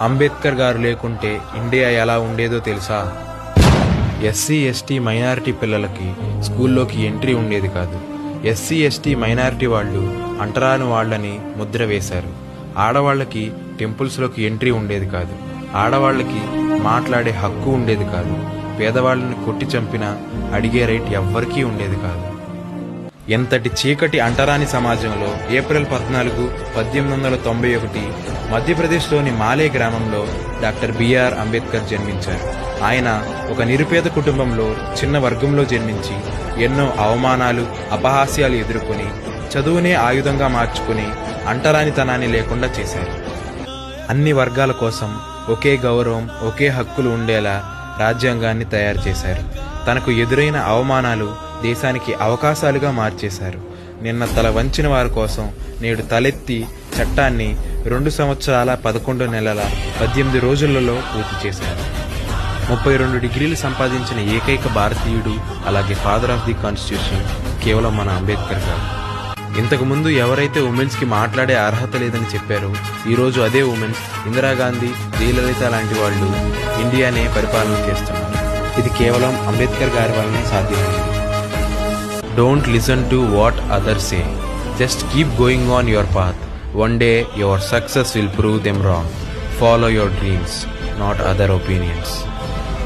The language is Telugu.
అంబేద్కర్ గారు లేకుంటే ఇండియా ఎలా ఉండేదో తెలుసా? ఎస్సీ ఎస్టీ మైనారిటీ పిల్లలకి స్కూల్లోకి ఎంట్రీ ఉండేది కాదు. ఎస్సీ ఎస్టీ మైనారిటీ వాళ్ళు అంటరాని వాళ్ళని ముద్ర వేశారు. ఆడవాళ్ళకి టెంపుల్స్లోకి ఎంట్రీ ఉండేది కాదు. ఆడవాళ్ళకి మాట్లాడే హక్కు ఉండేది కాదు. పేదవాళ్ళని కొట్టి చంపిన అడిగే రైట్ ఎవ్వరికీ ఉండేది కాదు. ఎంతటి చీకటి అంటరాని సమాజంలో ఏప్రిల్ పద్నాలుగు పద్దెనిమిది వందల తొంభై ఒకటి మధ్యప్రదేశ్లోని మాలే గ్రామంలో డాక్టర్ బిఆర్ అంబేద్కర్ జన్మించారు. ఆయన ఒక నిరుపేద కుటుంబంలో చిన్న వర్గంలో జన్మించి ఎన్నో అవమానాలు అపహాస్యాలు ఎదుర్కొని చదువునే ఆయుధంగా మార్చుకుని అంటరానితనాన్ని లేకుండా చేశారు. అన్ని వర్గాల కోసం ఒకే గౌరవం ఒకే హక్కులు ఉండేలా రాజ్యాంగాన్ని తయారు చేశారు. తనకు ఎదురైన అవమానాలు దేశానికి అవకాశాలుగా మార్చేశారు. నిన్న తల వంచిన వారి కోసం నేడు తలెత్తి చట్టాన్ని రెండు సంవత్సరాల పదకొండు నెలల పద్దెనిమిది రోజులలో పూర్తి చేశారు. ముప్పై రెండు డిగ్రీలు సంపాదించిన ఏకైక భారతీయుడు అలాగే ఫాదర్ ఆఫ్ ది కాన్స్టిట్యూషన్ కేవలం మన అంబేద్కర్ గారు. ఇంతకుముందు ఎవరైతే ఉమెన్స్కి మాట్లాడే అర్హత లేదని చెప్పారో ఈ రోజు అదే ఉమెన్స్ ఇందిరాగాంధీ జయలలిత లాంటి వాళ్ళు ఇండియానే పరిపాలన చేస్తున్నారు. ఇది కేవలం అంబేద్కర్ గారి వల్లనే సాధ్యమైంది. Don't listen to what others say. Just keep going on your path. One day your success will prove them wrong. Follow your dreams, not other opinions.